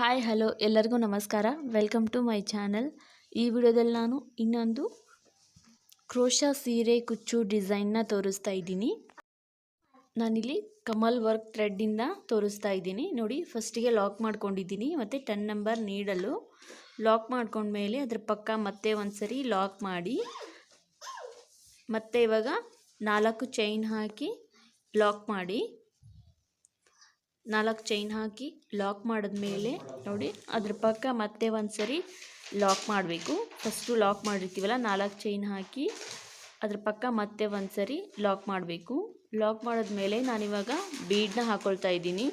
Hi hello ಎಲ್ಲರಿಗೂ ನಮಸ್ಕಾರ. Welcome to my channel ಈ ವಿಡಿಯೋದಲ್ಲಿ ನಾನು ಇನ್ನೊಂದು ಕ್ರೋಶಾ ಸೀರೆ ಕುಚ್ಚು ಡಿಸೈನ್ನ ತೋರಿಸ್ತಾ ಇದ್ದೀನಿ. ನಾನಿಲ್ಲಿ ಕಮಲ್ ವರ್ಕ್ ಥ್ರೆಡ್ಡಿಂದ ತೋರಿಸ್ತಾ ಇದ್ದೀನಿ. ನೋಡಿ ಫಸ್ಟಿಗೆ ಲಾಕ್ ಮಾಡ್ಕೊಂಡಿದ್ದೀನಿ. ಮತ್ತು ಟೆನ್ ನಂಬರ್ ನೀಡಲು ಲಾಕ್ ಮಾಡ್ಕೊಂಡ್ಮೇಲೆ ಅದ್ರ ಪಕ್ಕ ಮತ್ತೆ ಒಂದು ಸರಿ ಲಾಕ್ ಮಾಡಿ, ಮತ್ತೆ ಇವಾಗ ನಾಲ್ಕು ಚೈನ್ ಹಾಕಿ ಲಾಕ್ ಮಾಡಿ ನಾಲ್ಕು ಚೈನ್ ಹಾಕಿ ಲಾಕ್ ಮಾಡಿದ್ಮೇಲೆ ನೋಡಿ ಅದ್ರ ಪಕ್ಕ ಮತ್ತೆ ಒಂದು ಸರಿ ಲಾಕ್ ಮಾಡಬೇಕು. ಫಸ್ಟು ಲಾಕ್ ಮಾಡಿರ್ತೀವಲ್ಲ, ನಾಲ್ಕು ಚೈನ್ ಹಾಕಿ ಅದ್ರ ಪಕ್ಕ ಮತ್ತೆ ಒಂದು ಸರಿ ಲಾಕ್ ಮಾಡಬೇಕು. ಲಾಕ್ ಮಾಡಿದ್ಮೇಲೆ ನಾನಿವಾಗ ಬೀಡನ್ನ ಹಾಕ್ಕೊಳ್ತಾ ಇದ್ದೀನಿ.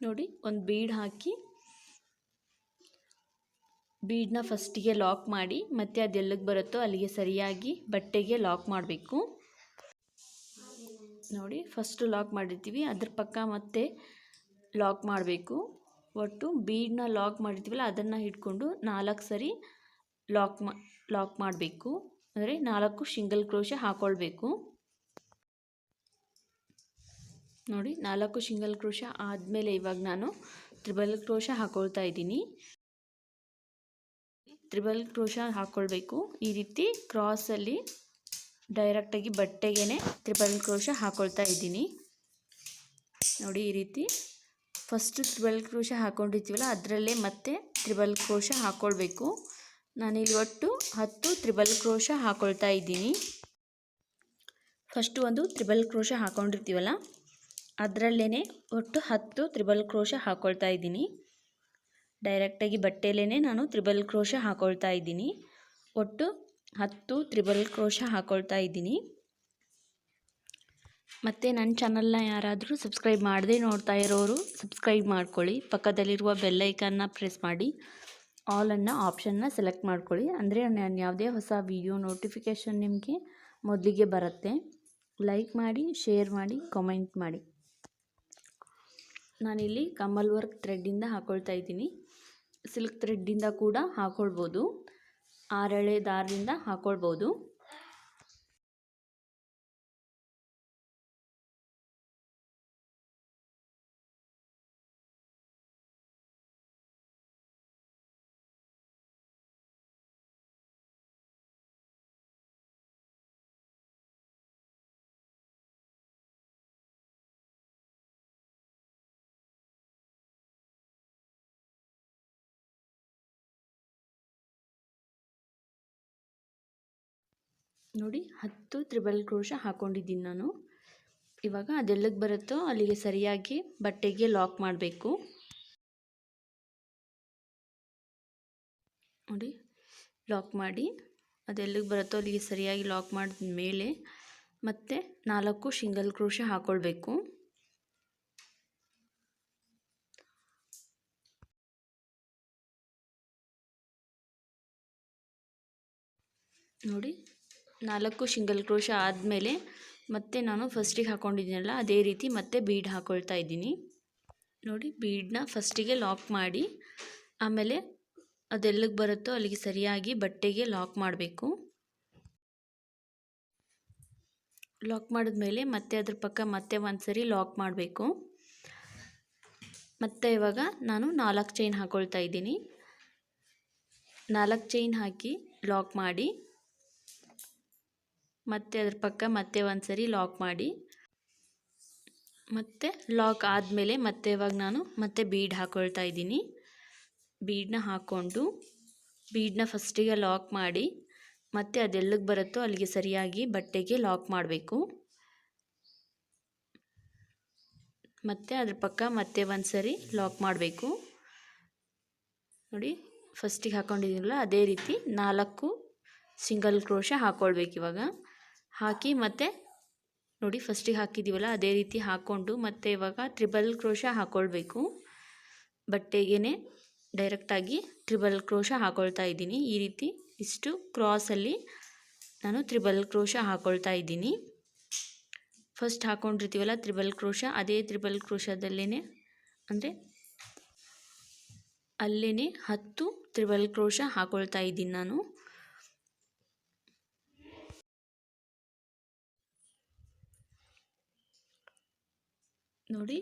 ನೋಡಿ ಒಂದು ಬೀಡ್ ಹಾಕಿ ಬೀಡನ್ನ ಫಸ್ಟಿಗೆ ಲಾಕ್ ಮಾಡಿ ಮತ್ತೆ ಅದೆಲ್ಲಿಗೆ ಬರುತ್ತೋ ಅಲ್ಲಿಗೆ ಸರಿಯಾಗಿ ಬಟ್ಟೆಗೆ ಲಾಕ್ ಮಾಡಬೇಕು. ನೋಡಿ. ಫಸ್ಟು ಲಾಕ್ ಮಾಡಿರ್ತೀವಿ. ಅದ್ರ ಪಕ್ಕ ಮತ್ತೆ ಲಾಕ್ ಮಾಡಬೇಕು. ಒಟ್ಟು ಬೀಡನ್ನ ಲಾಕ್ ಮಾಡಿರ್ತೀವಲ್ಲ, ಅದನ್ನು ಹಿಡ್ಕೊಂಡು ನಾಲ್ಕು ಸರಿ ಲಾಕ್ ಮಾ ಲಾಕ್ ಮಾಡಬೇಕು. ಅಂದರೆ ನಾಲ್ಕು ಶಿಂಗಲ್ ಕ್ರೋಶ ಹಾಕ್ಕೊಳ್ಬೇಕು ನೋಡಿ, ನಾಲ್ಕು ಶಿಂಗಲ್ ಕ್ರೋಶ ಆದಮೇಲೆ ಇವಾಗ ನಾನು ತ್ರಿಬಲ್ ಕ್ರೋಶ ಹಾಕೊಳ್ತಾ ಇದ್ದೀನಿ. ತ್ರಿಬಲ್ ಕ್ರೋಶ ಹಾಕ್ಕೊಳ್ಬೇಕು ಈ ರೀತಿ ಕ್ರಾಸಲ್ಲಿ ಡೈರೆಕ್ಟಾಗಿ ಬಟ್ಟೆಗೆ ತ್ರಿಬಲ್ ಕ್ರೋಶ ಹಾಕ್ಕೊಳ್ತಾ ಇದ್ದೀನಿ. ನೋಡಿ ಈ ರೀತಿ. ಫಸ್ಟು ತ್ರಿಬಲ್ ಕ್ರೋಶ ಹಾಕ್ಕೊಂಡಿರ್ತೀವಲ್ಲ ಅದರಲ್ಲೇ ಮತ್ತೆ ತ್ರಿಬಲ್ ಕ್ರೋಶ ಹಾಕ್ಕೊಳ್ಬೇಕು ನಾನಿಲ್ಲಿ ಒಟ್ಟು ಹತ್ತು ತ್ರಿಬಲ್ ಕ್ರೋಶ ಹಾಕ್ಕೊಳ್ತಾ ಇದ್ದೀನಿ. ಫಸ್ಟು ಒಂದು ತ್ರಿಬಲ್ ಕ್ರೋಶ ಹಾಕ್ಕೊಂಡಿರ್ತೀವಲ್ಲ ಅದರಲ್ಲೇ ಒಟ್ಟು ಹತ್ತು ತ್ರಿಬಲ್ ಕ್ರೋಶ ಹಾಕ್ಕೊಳ್ತಾ ಇದ್ದೀನಿ. ಡೈರೆಕ್ಟಾಗಿ ಬಟ್ಟೆಯಲ್ಲೇ ನಾನು ತ್ರಿಬಲ್ ಕ್ರೋಶ ಹಾಕ್ಕೊಳ್ತಾ ಇದ್ದೀನಿ. ಒಟ್ಟು ಹತ್ತು ತ್ರಿಬಲ್ ಕ್ರೋಶ ಹಾಕ್ಕೊಳ್ತಾ ಇದ್ದೀನಿ. ಮತ್ತು ನನ್ನ ಚಾನಲ್ನ ಯಾರಾದರೂ ಸಬ್ಸ್ಕ್ರೈಬ್ ಮಾಡದೇ ನೋಡ್ತಾ ಇರೋರು ಸಬ್ಸ್ಕ್ರೈಬ್ ಮಾಡ್ಕೊಳ್ಳಿ. ಪಕ್ಕದಲ್ಲಿರುವ ಬೆಲ್ಲೈಕನ್ನ ಪ್ರೆಸ್ ಮಾಡಿ. ಆಲನ್ನು ಆಪ್ಷನ್ನ ಸೆಲೆಕ್ಟ್ ಮಾಡ್ಕೊಳ್ಳಿ. ಅಂದರೆ ನಾನು ಯಾವುದೇ ಹೊಸ ವಿಡಿಯೋ ನೋಟಿಫಿಕೇಷನ್ ನಿಮಗೆ ಮೊದಲಿಗೆ ಬರುತ್ತೆ. ಲೈಕ್ ಮಾಡಿ, ಶೇರ್ ಮಾಡಿ, ಕಾಮೆಂಟ್ ಮಾಡಿ. ನಾನಿಲ್ಲಿ ಕಮಲ್ ವರ್ಕ್ ಥ್ರೆಡ್ಡಿಂದ ಹಾಕ್ಕೊಳ್ತಾ ಇದ್ದೀನಿ. ಸಿಲ್ಕ್ ಥ್ರೆಡ್ಡಿಂದ ಕೂಡ ಹಾಕ್ಕೊಳ್ಬೋದು ಆರೆಳೆ ದಾರದಿಂದ ಹಾಕ್ಕೊಳ್ಬೋದು ನೋಡಿ, ಹತ್ತು ತ್ರಿಬಲ್ ಕ್ರೋಶ ಹಾಕ್ಕೊಂಡಿದ್ದೀನಿ ನಾನು. ಇವಾಗ ಅದೆಲ್ಲಕ್ಕೆ ಬರುತ್ತೋ ಅಲ್ಲಿಗೆ ಸರಿಯಾಗಿ ಬಟ್ಟೆಗೆ ಲಾಕ್ ಮಾಡಬೇಕು. ನೋಡಿ, ಲಾಕ್ ಮಾಡಿ ಅದೆಲ್ಲಿಗೆ ಬರುತ್ತೋ ಅಲ್ಲಿಗೆ ಸರಿಯಾಗಿ ಲಾಕ್ ಮಾಡಿದ ಮೇಲೆ ಮತ್ತೆ ನಾಲ್ಕು ಶಿಂಗಲ್ ಕ್ರೋಶ ಹಾಕ್ಕೊಳ್ಬೇಕು ನೋಡಿ ನಾಲ್ಕು ಶಿಂಗಲ್ ಕ್ರೋಶ ಆದಮೇಲೆ ಮತ್ತೆ ನಾನು ಫಸ್ಟಿಗೆ ಹಾಕ್ಕೊಂಡಿದ್ದೀನಲ್ಲ ಅದೇ ರೀತಿ ಮತ್ತೆ ಬೀಡ್ ಹಾಕ್ಕೊಳ್ತಾ ಇದ್ದೀನಿ. ನೋಡಿ ಬೀಡನ್ನ ಫಸ್ಟಿಗೆ ಲಾಕ್ ಮಾಡಿ, ಆಮೇಲೆ ಅದೆಲ್ಲಿಗೆ ಬರುತ್ತೋ ಅಲ್ಲಿಗೆ ಸರಿಯಾಗಿ ಬಟ್ಟೆಗೆ ಲಾಕ್ ಮಾಡಬೇಕು. ಲಾಕ್ ಮಾಡಿದ್ಮೇಲೆ ಮತ್ತೆ ಅದ್ರ ಪಕ್ಕ ಮತ್ತೆ ಒಂದು ಸರಿ ಲಾಕ್ ಮಾಡಬೇಕು. ಮತ್ತು ಇವಾಗ ನಾನು ನಾಲ್ಕು ಚೈನ್ ಹಾಕ್ಕೊಳ್ತಾ ಇದ್ದೀನಿ. ನಾಲ್ಕು ಚೈನ್ ಹಾಕಿ ಲಾಕ್ ಮಾಡಿ ಮತ್ತೆ ಅದ್ರ ಪಕ್ಕ ಮತ್ತೆ ಒಂದು ಸರಿ ಲಾಕ್ ಮಾಡಿ. ಮತ್ತೆ ಲಾಕ್ ಆದಮೇಲೆ ಮತ್ತೆ ಇವಾಗ ನಾನು ಮತ್ತೆ ಬೀಡ್ ಹಾಕ್ಕೊಳ್ತಾ ಇದ್ದೀನಿ. ಬೀಡನ್ನ ಹಾಕ್ಕೊಂಡು ಬೀಡನ್ನ ಫಸ್ಟಿಗೆ ಲಾಕ್ ಮಾಡಿ, ಮತ್ತೆ ಅದೆಲ್ಲಿಗೆ ಬರುತ್ತೋ ಅಲ್ಲಿಗೆ ಸರಿಯಾಗಿ ಬಟ್ಟೆಗೆ ಲಾಕ್ ಮಾಡಬೇಕು. ಮತ್ತೆ ಅದ್ರ ಪಕ್ಕ ಮತ್ತೆ ಒಂದು ಸರಿ ಲಾಕ್ ಮಾಡಬೇಕು. ನೋಡಿ ಫಸ್ಟಿಗೆ ಹಾಕ್ಕೊಂಡಿದ್ದೀನಲ್ಲ ಅದೇ ರೀತಿ ನಾಲ್ಕು ಸಿಂಗಲ್ ಕ್ರೋಶ ಹಾಕ್ಕೊಳ್ಬೇಕು ಇವಾಗ. ಹಾಕಿ ಮತ್ತೆ ನೋಡಿ ಫಸ್ಟಿಗೆ ಹಾಕಿದ್ದೀವಲ್ಲ ಅದೇ ರೀತಿ ಹಾಕ್ಕೊಂಡು ಮತ್ತೆ ಇವಾಗ ತ್ರಿಬಲ್ ಕ್ರೋಶ ಹಾಕ್ಕೊಳ್ಬೇಕು ಬಟ್ಟೆಗೇ ಡೈರೆಕ್ಟಾಗಿ ತ್ರಿಬಲ್ ಕ್ರೋಶ ಹಾಕ್ಕೊಳ್ತಾ ಇದ್ದೀನಿ. ಈ ರೀತಿ ಇಷ್ಟು ಕ್ರಾಸಲ್ಲಿ ನಾನು ತ್ರಿಬಲ್ ಕ್ರೋಶ ಹಾಕ್ಕೊಳ್ತಾ ಇದ್ದೀನಿ. ಫಸ್ಟ್ ಹಾಕ್ಕೊಂಡಿರ್ತೀವಲ್ಲ ತ್ರಿಬಲ್ ಕ್ರೋಶ ಅದೇ ತ್ರಿಬಲ್ ಕ್ರೋಶದಲ್ಲೇ ಅಂದರೆ ಅಲ್ಲೇ ಹತ್ತು ತ್ರಿಬಲ್ ಕ್ರೋಶ ಹಾಕ್ಕೊಳ್ತಾ ಇದ್ದೀನಿ ನಾನು. ನೋಡಿ,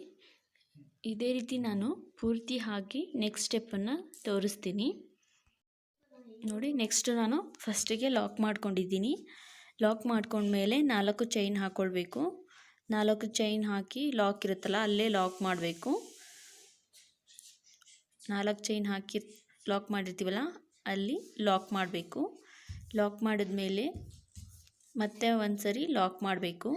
ಇದೇ ರೀತಿ ನಾನು ಪೂರ್ತಿ ಹಾಕಿ ನೆಕ್ಸ್ಟ್ ಸ್ಟೆಪ್ಪನ್ನು ತೋರಿಸ್ತೀನಿ. ನೋಡಿ ನೆಕ್ಸ್ಟ್ ನಾನು ಫಸ್ಟಿಗೆ ಲಾಕ್ ಮಾಡ್ಕೊಂಡಿದ್ದೀನಿ. ಲಾಕ್ ಮಾಡ್ಕೊಂಡ್ಮೇಲೆ ನಾಲ್ಕು ಚೈನ್ ಹಾಕ್ಕೊಳ್ಬೇಕು ನಾಲ್ಕು ಚೈನ್ ಹಾಕಿ ಲಾಕ್ ಇರುತ್ತಲ್ಲ, ಅಲ್ಲೇ ಲಾಕ್ ಮಾಡಬೇಕು. ನಾಲ್ಕು ಚೈನ್ ಹಾಕಿ ಲಾಕ್ ಮಾಡಿರ್ತೀವಲ್ಲ, ಅಲ್ಲಿ ಲಾಕ್ ಮಾಡಬೇಕು. ಲಾಕ್ ಮಾಡಿದ್ಮೇಲೆ ಮತ್ತೆ ಒಂದು ಸರಿ ಲಾಕ್ ಮಾಡಬೇಕು.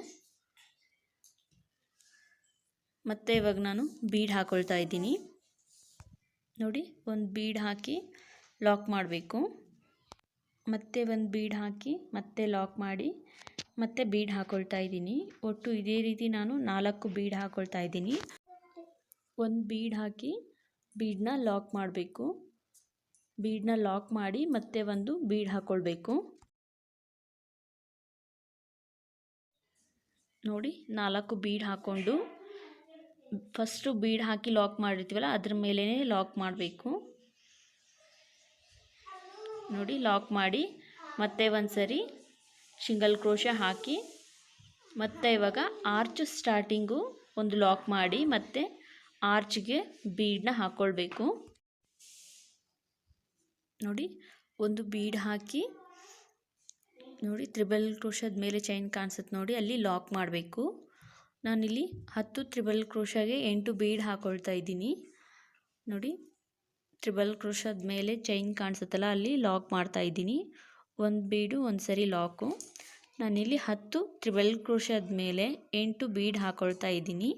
ಮತ್ತು ಇವಾಗ ನಾನು ಬೀಡ್ ಹಾಕ್ಕೊಳ್ತಾ ಇದ್ದೀನಿ. ನೋಡಿ, ಒಂದು ಬೀಡ್ ಹಾಕಿ ಲಾಕ್ ಮಾಡಬೇಕು. ಮತ್ತೆ ಒಂದು ಬೀಡ್ ಹಾಕಿ ಮತ್ತೆ ಲಾಕ್ ಮಾಡಿ ಮತ್ತೆ ಬೀಡ್ ಹಾಕ್ಕೊಳ್ತಾ ಇದ್ದೀನಿ. ಒಟ್ಟು ಇದೇ ರೀತಿ ನಾನು ನಾಲ್ಕು ಬೀಡ್ ಹಾಕ್ಕೊಳ್ತಾ ಇದ್ದೀನಿ. ಒಂದು ಬೀಡ್ ಹಾಕಿ ಬೀಡನ್ನ ಲಾಕ್ ಮಾಡಬೇಕು. ಬೀಡನ್ನ ಲಾಕ್ ಮಾಡಿ ಮತ್ತೆ ಒಂದು ಬೀಡ್ ಹಾಕ್ಕೊಳ್ಬೇಕು ನೋಡಿ, ನಾಲ್ಕು ಬೀಡ್ ಹಾಕ್ಕೊಂಡು ಫಸ್ಟು ಬೀಡ್ ಹಾಕಿ ಲಾಕ್ ಮಾಡಿರ್ತೀವಲ್ಲ, ಅದ್ರ ಮೇಲೇ ಲಾಕ್ ಮಾಡಬೇಕು. ನೋಡಿ ಲಾಕ್ ಮಾಡಿ, ಮತ್ತೆ ಒಂದು ಸರಿ ಶಿಂಗಲ್ ಕ್ರೋಶ ಹಾಕಿ, ಮತ್ತೆ ಇವಾಗ ಆರ್ಚ್ ಸ್ಟಾರ್ಟಿಂಗು ಒಂದು ಲಾಕ್ ಮಾಡಿ, ಮತ್ತೆ ಆರ್ಚ್ಗೆ ಬೀಡನ್ನ ಹಾಕ್ಕೊಳ್ಬೇಕು ನೋಡಿ, ಒಂದು ಬೀಡ್ ಹಾಕಿ, ನೋಡಿ ತ್ರಿಬಲ್ ಕ್ರೋಶದ ಮೇಲೆ ಚೈನ್ ಕಾಣಿಸುತ್ತೆ ನೋಡಿ, ಅಲ್ಲಿ ಲಾಕ್ ಮಾಡಬೇಕು. ನಾನಿಲ್ಲಿ ಹತ್ತು ತ್ರಿಬಲ್ ಕ್ರೋಶಾಗೆ ಎಂಟು ಬೀಡ್ ಹಾಕೊಳ್ತಾ ಇದ್ದೀನಿ. ನೋಡಿ, ತ್ರಿಬಲ್ ಕ್ರೋಶದ ಮೇಲೆ ಚೈನ್ ಕಾಣಿಸುತ್ತಲ್ಲ, ಅಲ್ಲಿ ಲಾಕ್ ಮಾಡ್ತಾ ಇದ್ದೀನಿ. ಒಂದು ಬೀಡು ಒಂದು ಸರಿ ಲಾಕು. ನಾನಿಲ್ಲಿ ಹತ್ತು ತ್ರಿಬಲ್ ಕ್ರೋಶದ ಮೇಲೆ ಎಂಟು ಬೀಡ್ ಹಾಕೊಳ್ತಾ ಇದ್ದೀನಿ.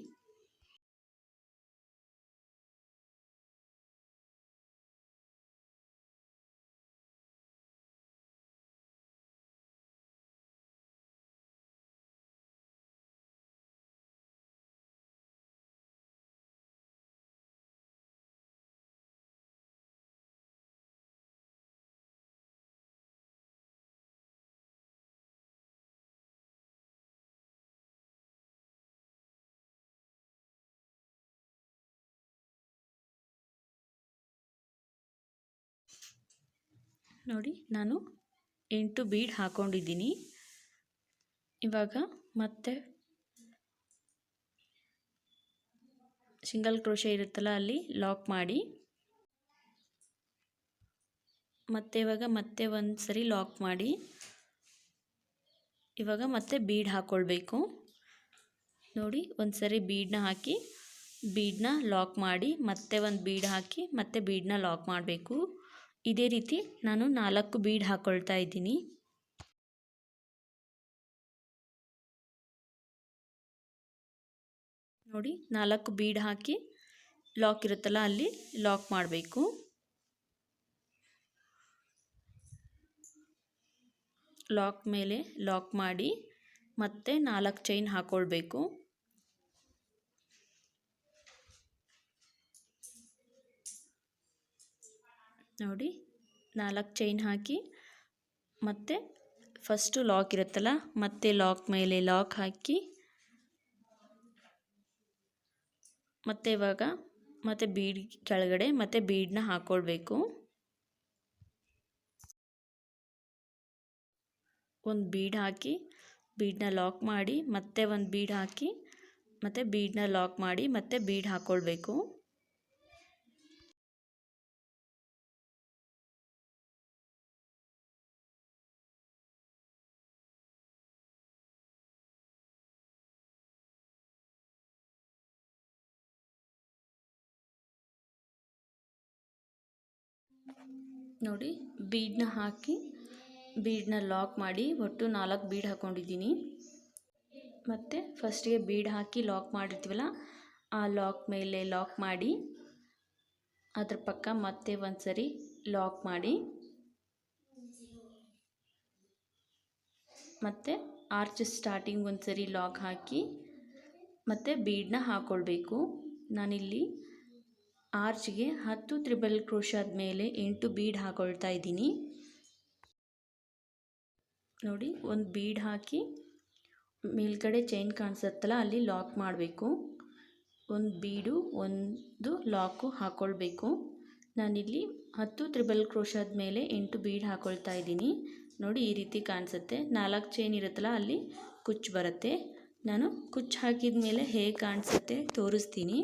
ನೋಡಿ, ನಾನು ಎಂಟು ಬೀಡ್ ಹಾಕ್ಕೊಂಡಿದ್ದೀನಿ ಇವಾಗ ಮತ್ತೆ ಸಿಂಗಲ್ ಕ್ರೋಶೆ ಇರುತ್ತಲ್ಲ, ಅಲ್ಲಿ ಲಾಕ್ ಮಾಡಿ. ಮತ್ತೆ ಇವಾಗ ಮತ್ತೆ ಒಂದು ಸರಿ ಲಾಕ್ ಮಾಡಿ. ಇವಾಗ ಮತ್ತೆ ಬೀಡ್ ಹಾಕ್ಕೊಳ್ಬೇಕು ನೋಡಿ ಒಂದು ಸರಿ ಬೀಡನ್ನ ಹಾಕಿ ಬೀಡನ್ನ ಲಾಕ್ ಮಾಡಿ, ಮತ್ತೆ ಒಂದು ಬೀಡ್ ಹಾಕಿ, ಮತ್ತೆ ಬೀಡನ್ನ ಲಾಕ್ ಮಾಡಬೇಕು. ಇದೇ ರೀತಿ ನಾನು ನಾಲ್ಕು ಬೀಡ್ ಹಾಕ್ಕೊಳ್ತಾ ಇದ್ದೀನಿ. ನೋಡಿ, ನಾಲ್ಕು ಬೀಡ್ ಹಾಕಿ ಲಾಕ್ ಇರುತ್ತಲ್ಲ, ಅಲ್ಲಿ ಲಾಕ್ ಮಾಡಬೇಕು. ಲಾಕ್ ಮೇಲೆ ಲಾಕ್ ಮಾಡಿ ಮತ್ತೆ ನಾಲ್ಕು ಚೈನ್ ಹಾಕ್ಕೊಳ್ಬೇಕು ನೋಡಿ, ನಾಲ್ಕು ಚೈನ್ ಹಾಕಿ, ಮತ್ತೆ ಫಸ್ಟು ಲಾಕ್ ಇರುತ್ತಲ್ಲ, ಮತ್ತೆ ಲಾಕ್ ಮೇಲೆ ಲಾಕ್ ಹಾಕಿ, ಮತ್ತೆ ಇವಾಗ ಮತ್ತು ಬೀಡ್ ಕೆಳಗಡೆ ಮತ್ತು ಬೀಡನ್ನ ಹಾಕ್ಕೊಳ್ಬೇಕು ಒಂದು ಬೀಡ್ ಹಾಕಿ ಬೀಡನ್ನ ಲಾಕ್ ಮಾಡಿ, ಮತ್ತೆ ಒಂದು ಬೀಡ್ ಹಾಕಿ, ಮತ್ತೆ ಬೀಡನ್ನ ಲಾಕ್ ಮಾಡಿ, ಮತ್ತೆ ಬೀಡ್ ಹಾಕ್ಕೊಳ್ಬೇಕು ನೋಡಿ ಬೀಡನ್ನ ಹಾಕಿ ಬೀಡನ್ನ ಲಾಕ್ ಮಾಡಿ ಒಟ್ಟು ನಾಲ್ಕು ಬೀಡ್ ಹಾಕ್ಕೊಂಡಿದ್ದೀನಿ ಮತ್ತು ಫಸ್ಟಿಗೆ ಬೀಡ್ ಹಾಕಿ ಲಾಕ್ ಮಾಡಿರ್ತೀವಲ್ಲ, ಆ ಲಾಕ್ ಮೇಲೆ ಲಾಕ್ ಮಾಡಿ, ಅದ್ರ ಪಕ್ಕ ಮತ್ತೆ ಒಂದು ಸರಿ ಲಾಕ್ ಮಾಡಿ. ಮತ್ತು ಆರ್ಚ್ ಸ್ಟಾರ್ಟಿಂಗ್ ಒಂದು ಸರಿ ಲಾಕ್ ಹಾಕಿ, ಮತ್ತು ಬೀಡನ್ನ ಹಾಕ್ಕೊಳ್ಬೇಕು ನಾನಿಲ್ಲಿ ಆರ್ಚ್ಗೆ ಹತ್ತು ತ್ರಿಬಲ್ ಕ್ರೋಶಾದ ಮೇಲೆ ಎಂಟು ಬೀಡ್ ಹಾಕೊಳ್ತಾ ಇದ್ದೀನಿ. ನೋಡಿ, ಒಂದು ಬೀಡ್ ಹಾಕಿ ಮೇಲ್ಗಡೆ ಚೈನ್ ಕಾಣಿಸುತ್ತಲ್ಲ, ಅಲ್ಲಿ ಲಾಕ್ ಮಾಡಬೇಕು. ಒಂದು ಬೀಡು, ಒಂದು ಲಾಕು ಹಾಕ್ಕೊಳ್ಬೇಕು ನಾನಿಲ್ಲಿ ಹತ್ತು ತ್ರಿಬಲ್ ಕ್ರೋಶಾದ ಮೇಲೆ ಎಂಟು ಬೀಡ್ ಹಾಕ್ಕೊಳ್ತಾ ಇದ್ದೀನಿ. ನೋಡಿ, ಈ ರೀತಿ ಕಾಣಿಸುತ್ತೆ. ನಾಲ್ಕು ಚೈನ್ ಇರುತ್ತಲ್ಲ, ಅಲ್ಲಿ ಕುಚ್ಚು ಬರುತ್ತೆ. ನಾನು ಕುಚ್ಚು ಹಾಕಿದ ಮೇಲೆ ಹೇಗೆ ಕಾಣಿಸುತ್ತೆ ತೋರಿಸ್ತೀನಿ.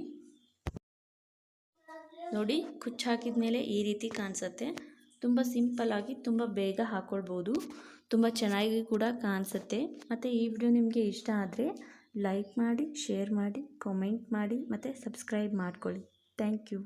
ನೋಡಿ ಕುಚ್ಚು ಹಾಕಿದ ಮೇಲೆ ಈ ರೀತಿ ಕಾಣಿಸುತ್ತೆ. ತುಂಬ ಸಿಂಪಲ್ಲಾಗಿ ತುಂಬ ಬೇಗ ಹಾಕ್ಕೊಳ್ಬೋದು ತುಂಬ ಚೆನ್ನಾಗಿ ಕೂಡ ಕಾಣಿಸುತ್ತೆ. ಮತ್ತು ಈ ವಿಡಿಯೋ ನಿಮಗೆ ಇಷ್ಟ ಆದರೆ ಲೈಕ್ ಮಾಡಿ, ಶೇರ್ ಮಾಡಿ ಕಾಮೆಂಟ್ ಮಾಡಿ, ಮತ್ತು ಸಬ್ಸ್ಕ್ರೈಬ್ ಮಾಡ್ಕೊಳ್ಳಿ. Thank you